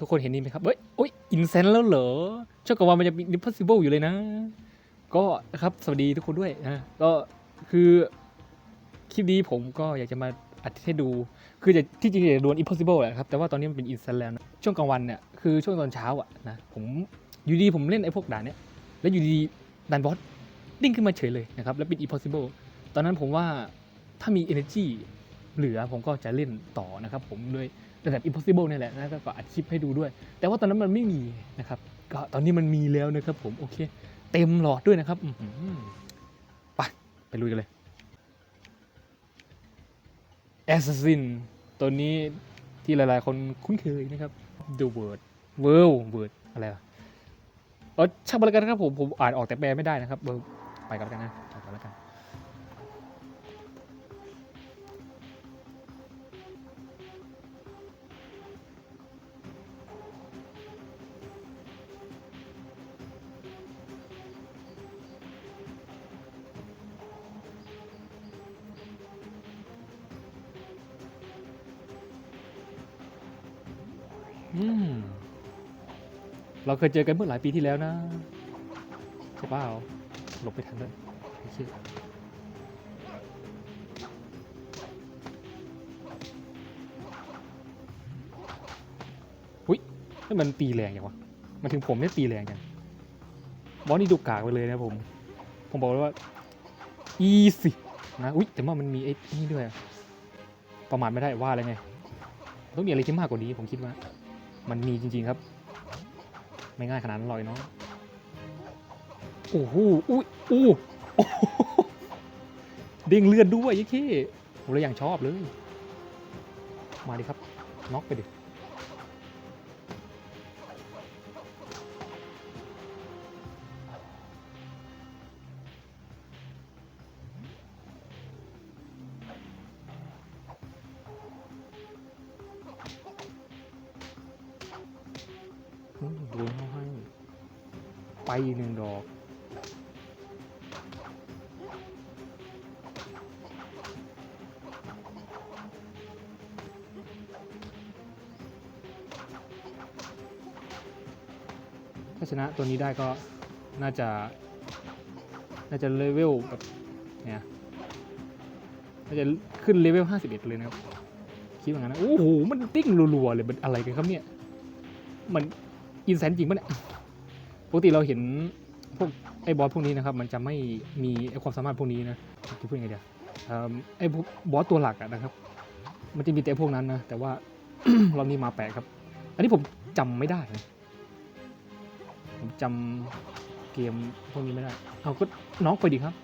ทุกคนเห็นนี่ไหมครับเฮ้ยอุ้ยอินเซนแล้วเหรอเจ้ากับว่ามันจะมี impossible อยู่เลยนะ ก็นะครับสวัสดีทุกคนด้วยนะก็คือคลิปนี้ผมก็อยากจะมาอธิบายให้ดู คือจะที่จริงจะดวล impossible แหละครับ แต่ว่าตอนนี้มันเป็น instant แล้วนะช่วงกลางวันเนี่ยคือช่วงตอนเช้าอะนะผมอยู่ดีผมเล่นไอ้พวกด่านเนี้ยแล้วอยู่ดีด่านบอสดิ้งขึ้นมาเฉยเลยนะครับ แล้วเป็น impossible ตอนนั้นผมว่าถ้ามี energy เหลือผมก็จะเล่นต่อนะครับผมด้วย ระดับ impossible นี่แหละนะแล้วก็อัดคลิปให้ดูด้วย แต่ว่าตอนนั้นมันไม่มีนะครับ ก็ตอนนี้มันมีแล้วนะครับผมโอเค เต็มหลอดด้วยนะครับไปไปลุยกันเลย Assassin ตัวนี้ที่หลายๆ คนคุ้นเคยนะครับ The Word World Word อะไรวะเออช่างมันแล้วกันครับผมผมอ่านออกแต่แปลไม่ได้นะครับเออไปกันแล้วกันนะไปกันแล้วกัน อืม เราเคยเจอกันเมื่อหลายปีที่แล้วนะใช่เปล่าหลบไปทันด้วยโอเคอุ้ยนี่มันตีแรงอย่างวะมาถึงผมเนี่ยตีแรงจังบอสนี่ดูกากไปเลยนะผม ผมบอกเลยว่า easy นะอุ้ยแต่ว่ามันมีไอ้นี่ด้วย ประมาทไม่ได้ว่าอะไรไง ต้องมีอะไรที่มากกว่านี้ผมคิดว่า มันมีจริง ๆครับ ไม่ง่ายขนาดนั้นหรอกไอ้น้องโอ้โหอุ้ยอู้โอ้โหเด้งเลือดด้วยยี่ขี้ผมเลยอย่างชอบเลย มาดิครับน็อกไปดิ โดนเขาให้ไปอีกหนึ่งดอก ถ้าชนะตัวนี้ได้ก็น่าจะ น่าจะเลเวลแบบเนี่ยน่าจะขึ้นเลเวล 51 เลยนะครับ คิดว่างั้นนะ โอ้โห มันติ้งรัวๆเลย มันอะไรกันครับเนี่ย มัน อินแสนจริงปะเนี่ยปกติเราเห็นพวกไอ้บอสพวกนี้นะครับ มันจะไม่มีไอ้ความสามารถพวกนี้นะจะพูดยังไงเดียวเอิ่มไอ้บอสตัวหลักอะนะครับ มันจะมีแต่พวกนั้นนะแต่ว่าเรอบนี้มาแปลกครับ อันนี้ผมจำไม่ได้นะผมจำเกมพวกนี้ไม่ได้เอาก็น้องไปดิครับ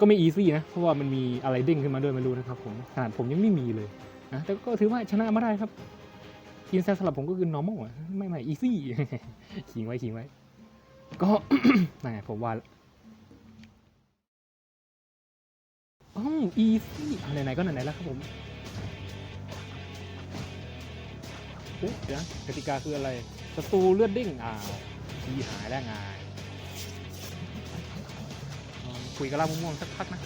ก็ไม่อีซี่นะ เพราะว่ามันมีอะไรเด้งขึ้นมาด้วยไม่รู้นะครับผมขนาดผมยังไม่มีเลยนะแต่ก็ถือว่าชนะมาได้ครับ อินแซสำหรับผมก็คือ normal อะไม่ไม่ easy ขิงไว้ขิงไว้ ก็นั่นไงผมว่าอ๋อ easy ไหนๆก็ไหนๆแล้วครับผมโอ้เดี๋ยวนะกติกาคืออะไรศัตรูเลือดเด้งอ่าวทีหายแล้วไงอ่าคุยกับล่าม่วงๆสักพักนะ